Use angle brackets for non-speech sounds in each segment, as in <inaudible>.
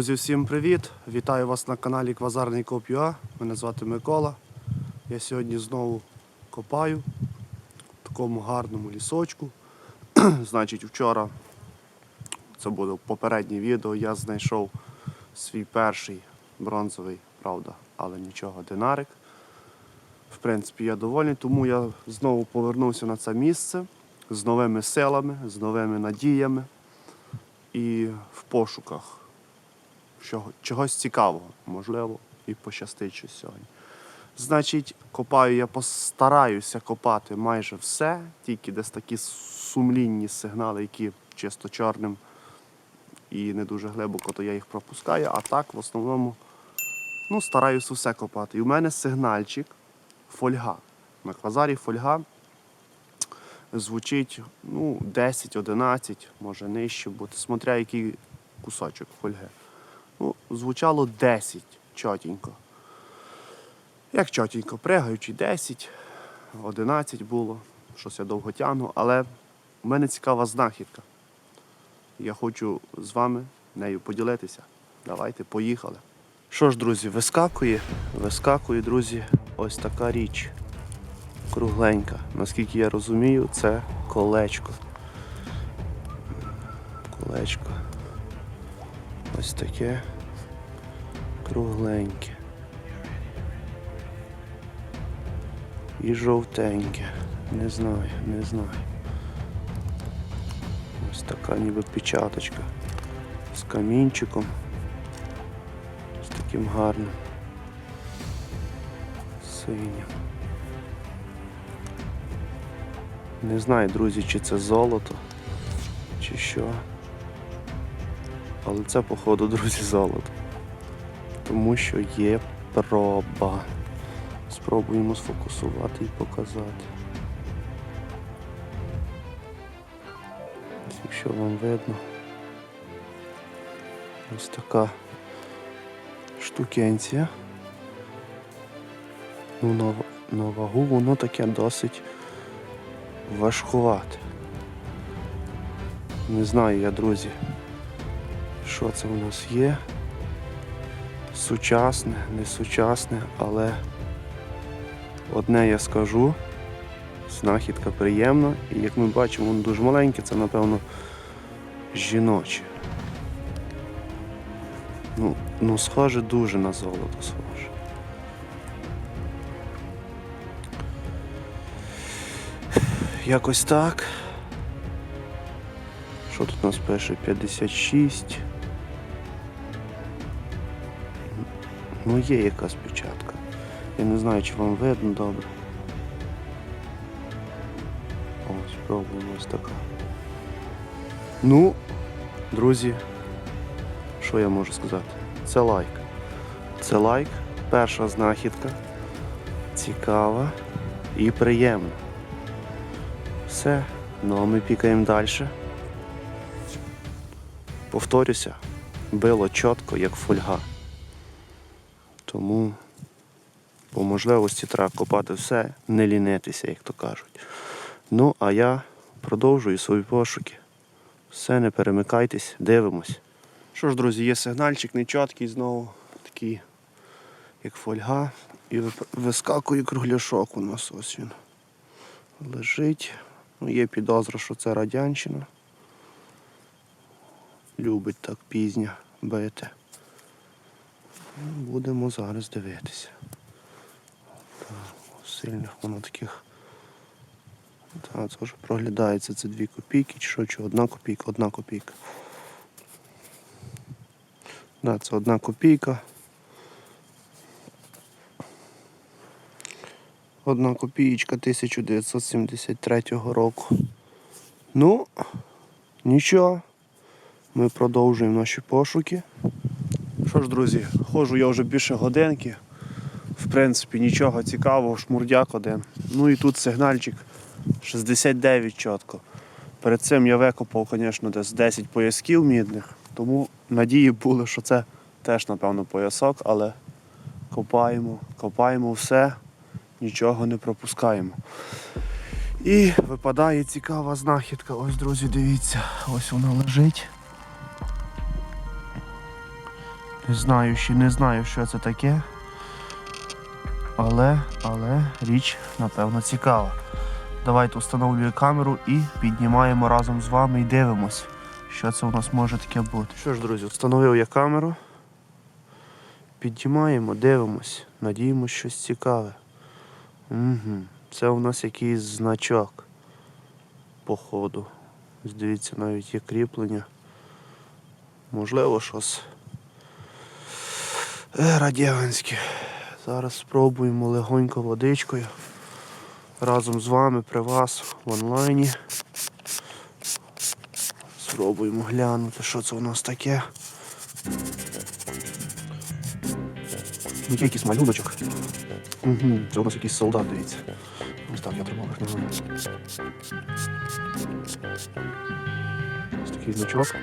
Друзі, всім привіт! Вітаю вас на каналі Квазарний Коп.ua. Мене звати Микола. Я сьогодні знову копаю в такому гарному лісочку. <clears throat> Значить, вчора, це буде попереднє відео, я знайшов свій перший бронзовий, правда, але нічого, динарик. В принципі, я довольний, тому я знову повернувся на це місце з новими силами, з новими надіями і в пошуках чого- чогось цікавого, можливо, і пощастить щось сьогодні. Значить, копаю я постараюся копати майже все, тільки десь такі сумлінні сигнали, які чисто чорним і не дуже глибоко, то я їх пропускаю. А так, в основному, ну, стараюся все копати. І у мене сигнальчик фольга. На квазарі фольга звучить ну, 10-11, може нижче бути, смотря який кусочок фольги. Ну, звучало 10 чотенько. Як чотенько, пригаючи 10, 11 було, щось я довго тягну, але в мене цікава знахідка. Я хочу з вами нею поділитися. Давайте, поїхали. Що ж, друзі, вискакує, вискакує, друзі, ось така річ. Кругленька. Наскільки я розумію, це колечко. Колечко. Ось таке кругленьке. І жовтеньке. Не знаю, не знаю. Ось така ніби печаточка з камінчиком. З таким гарним. Синім. Не знаю, друзі, чи це золото, чи що. Але це, походу, друзі, золото. Тому що є проба. Спробуємо сфокусувати і показати. Якщо вам видно. Ось така штукенція. Ну, на, на вагу воно таке досить важкувате. Не знаю я, друзі, що це у нас є. Сучасне, не сучасне, але одне я скажу, знахідка приємна. І як ми бачимо, воно дуже маленьке, це напевно жіноче. Ну, ну схоже дуже на золото схоже. Якось так. Що тут у нас пише? 56. Ну є якась печатка. Я не знаю, чи вам видно добре. Ось, спробуємо ось така. Ну, друзі, що я можу сказати? Це лайк. Це лайк, перша знахідка. Цікава і приємна. Все, ну а ми пікаємо далі. Повторюся, било чітко, як фольга. Тому по можливості треба копати все, не лінитися, як то кажуть. Ну, а я продовжую свої пошуки. Все, не перемикайтесь, дивимось. Що ж, друзі, є сигнальчик нечіткий знову, такий, як фольга. І вискакує кругляшок у нас ось він. Лежить. Ну, є підозра, що це радянщина. Любить так пізня бити. Будемо зараз дивитися. Сильних воно таких. Так, це вже проглядається. Це дві копійки, чи що, чи одна копійка, одна копійка. Да, це одна копійка. Одна копієчка 1973 року. Ну, нічого. Ми продовжуємо наші пошуки. Що ж, друзі, ходжу я вже більше годинки. В принципі, нічого цікавого, шмурдяк один. Ну і тут сигнальчик 69 чітко. Перед цим я викопав, звісно, десь 10 поясків мідних, тому надії були, що це теж, напевно, поясок, але копаємо, копаємо все, нічого не пропускаємо. І випадає цікава знахідка. Ось, друзі, дивіться, ось вона лежить. Знаю, ще не знаю, що це таке. Але, але річ, напевно, цікава. Давайте встановлюємо камеру і піднімаємо разом з вами і дивимось, що це у нас може таке бути. Що ж, друзі, встановив я камеру. Піднімаємо, дивимось, надіємось щось цікаве. Угу. Це у нас якийсь значок. Походу. Дивіться, навіть є кріплення. Можливо, щось е, радянське. Зараз спробуємо легонько водичкою. Разом з вами при вас в онлайні. Спробуємо глянути, що це у нас таке. Ну, якийсь малюночок. Угу, це у нас якийсь солдат, дивіться. Так я тримав. Ось такий значок.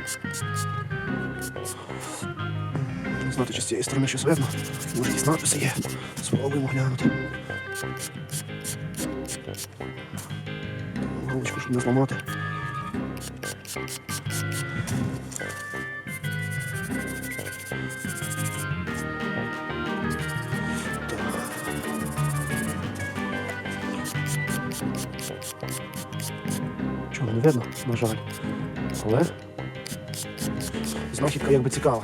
Не знати, чи з цієї сторони щось видно. Може, якісь надписи є. Спробуємо глянути. Головочку, щоб не зламати. Чого не видно, на жаль. Але знахідка якби цікава.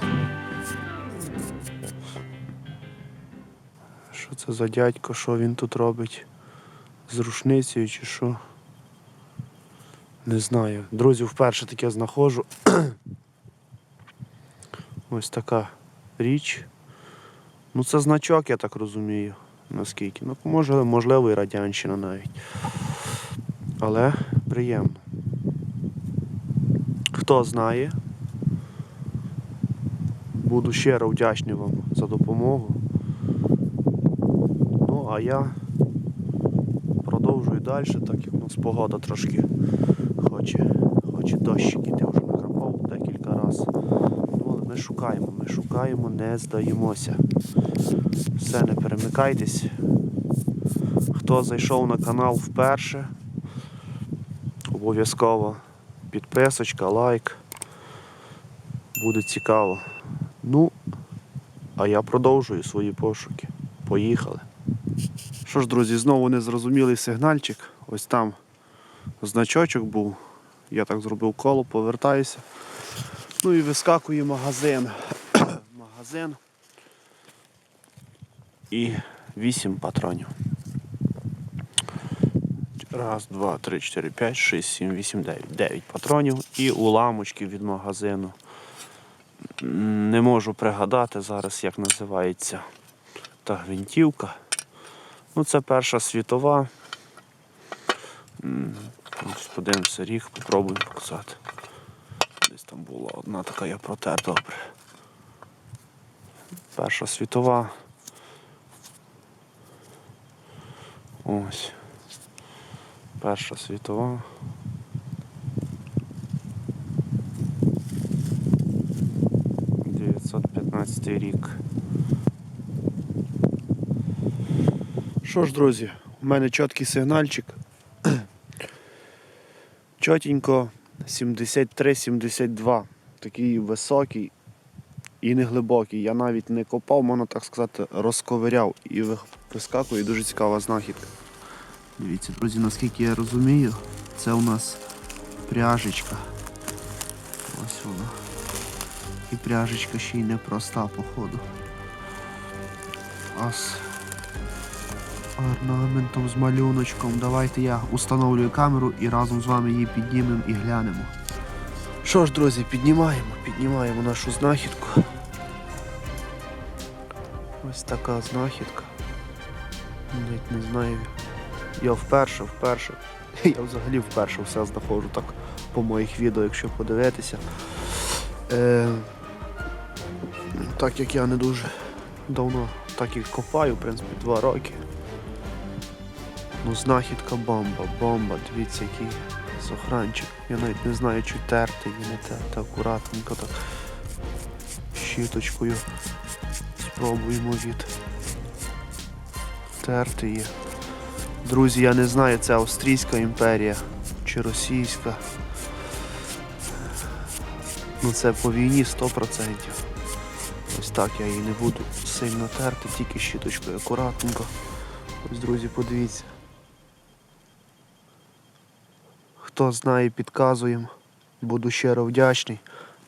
Що це за дядько, що він тут робить? З рушницею чи що? Не знаю. Друзі, вперше таке знаходжу. Ось така річ. Ну це значок, я так розумію. Наскільки. Ну, може, можливо, і радянщина навіть. Але приємно. Хто знає, буду щиро вдячний вам за допомогу. Ну, а я продовжую далі, так як у нас погода трошки хоче, хоче дощик іти вже накрапав декілька разів. Ну, але ми шукаємо, ми шукаємо, не здаємося. Все, не перемикайтесь. Хто зайшов на канал вперше, обов'язково підписочка, лайк. Буде цікаво. Ну, а я продовжую свої пошуки. Поїхали. Що ж, друзі, знову незрозумілий сигнальчик. Ось там значочок був. Я так зробив коло, повертаюся. Ну і вискакує магазин. <coughs> магазин. І 8 патронів. Раз, два, три, чотири, п'ять, шість, сім, вісім, дев'ять. Дев'ять патронів і уламочки від магазину. Не можу пригадати зараз, як називається та гвинтівка. Ну, це Перша світова. Ось Подивимося ріг, попробуємо показати. Там була одна така, я протер добре. Перша світова. Ось. Перша світова. П'ятнадцятий рік. Що ж, друзі, у мене чіткий сигнальчик. <clears throat> Чотенько 73-72. Такий високий і не глибокий. Я навіть не копав, можна так сказати, розковиряв і ви- вискакує дуже цікава знахідка. Дивіться, друзі, наскільки я розумію, це у нас пряжечка. Ось вона. І пряжечка ще й непроста, походу. А з орнаментом, з малюночком. Давайте я установлюю камеру і разом з вами її піднімемо і глянемо. Що ж, друзі, піднімаємо, піднімаємо нашу знахідку. Ось така знахідка. Навіть не знаю. Я вперше, вперше. Я взагалі вперше все знаходжу так по моїх відео, якщо подивитися. Е, так як я не дуже давно так і копаю, в принципі, два роки. Ну, знахідка бомба, бомба, дивіться, який сохранчик. Я навіть не знаю, чи терти і не терти, акуратненько так щіточкою спробуємо від терти її. Друзі, я не знаю, це Австрійська імперія чи російська. Ну це по війні 100%. Ось так я її не буду сильно терти, тільки щіточкою акуратненько. Ось, друзі, подивіться. Хто знає, підказуємо. Буду щиро вдячний.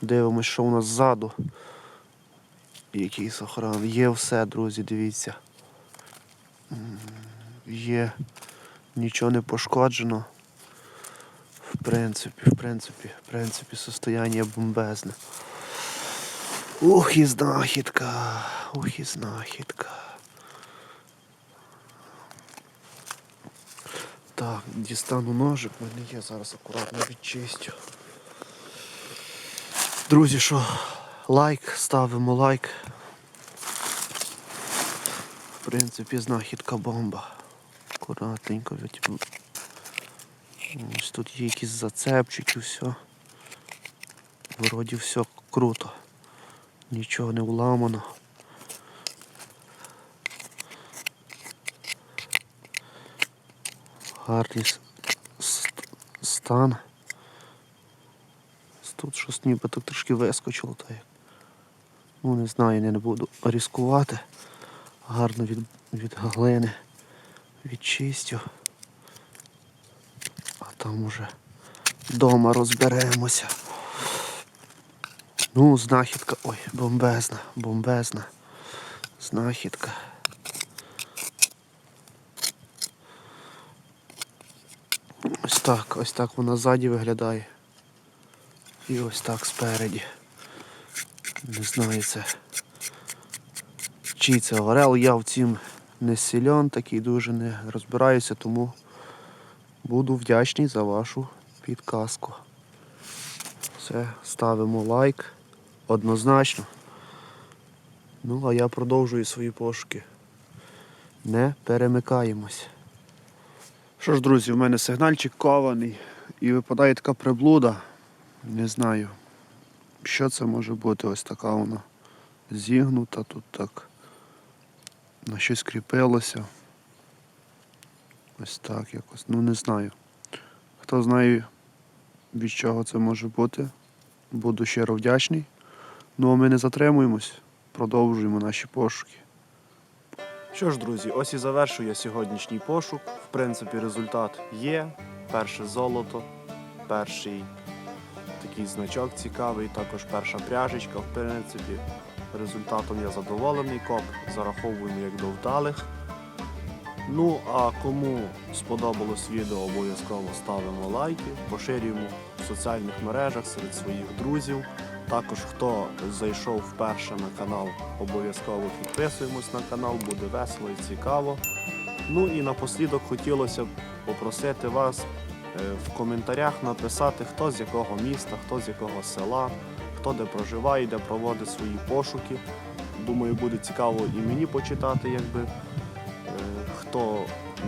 Дивимось, що у нас ззаду. Який сохран. Є все, друзі, дивіться. Є. Нічого не пошкоджено. В принципі, в принципі, в принципі, состояння бомбезне. Ух і знахідка. Ух і знахідка. Так, дістану ножик, в мене є, зараз акуратно відчистю. Друзі, що лайк, ставимо лайк. В принципі, знахідка бомба. Акуратненько від... Ось тут є якісь зацепчики, все. Вроді все круто. Нічого не вламано. Гарний стан. Тут щось ніби так трошки вискочило. Та як. Ну не знаю, я не буду ризикувати. Гарно від, від глини відчистю. А там уже вдома розберемося. Ну, знахідка. Ой, бомбезна, бомбезна. Знахідка. Так, ось так вона ззаді виглядає. І ось так спереді. Не знаю це. Чий це орел, я в цім не сильон, такий дуже не розбираюся, тому буду вдячний за вашу підказку. Все, ставимо лайк однозначно. Ну, а я продовжую свої пошуки. Не перемикаємось. Що ж, друзі, в мене сигнальчик кований і випадає така приблуда. Не знаю, що це може бути. Ось така вона зігнута тут так. На щось кріпилося. Ось так якось. Ну не знаю. Хто знає, від чого це може бути, буду щиро вдячний. Ну а ми не затримуємось, продовжуємо наші пошуки. Що ж, друзі, ось і завершую я сьогоднішній пошук. В принципі, результат є. Перше золото, перший такий значок цікавий, також перша пряжечка. В принципі, результатом я задоволений. Коп зараховуємо як до вдалих. Ну, а кому сподобалось відео, обов'язково ставимо лайки, поширюємо в соціальних мережах серед своїх друзів. Також хто зайшов вперше на канал, обов'язково підписуємось на канал, буде весело і цікаво. Ну і напослідок хотілося б попросити вас е, в коментарях написати, хто з якого міста, хто з якого села, хто де проживає, де проводить свої пошуки. Думаю, буде цікаво і мені почитати, якби е, хто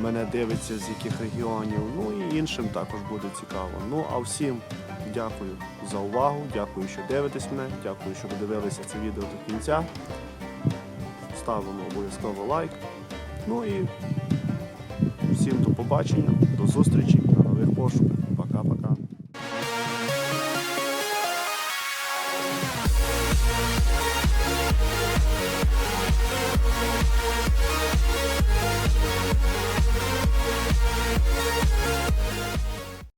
мене дивиться, з яких регіонів. Ну і іншим також буде цікаво. Ну а всім дякую за увагу, дякую, що дивитесь мене, дякую, що додивилися це відео до кінця. Ставимо обов'язково лайк. Ну і всім до побачення, до зустрічі на нових пошуках.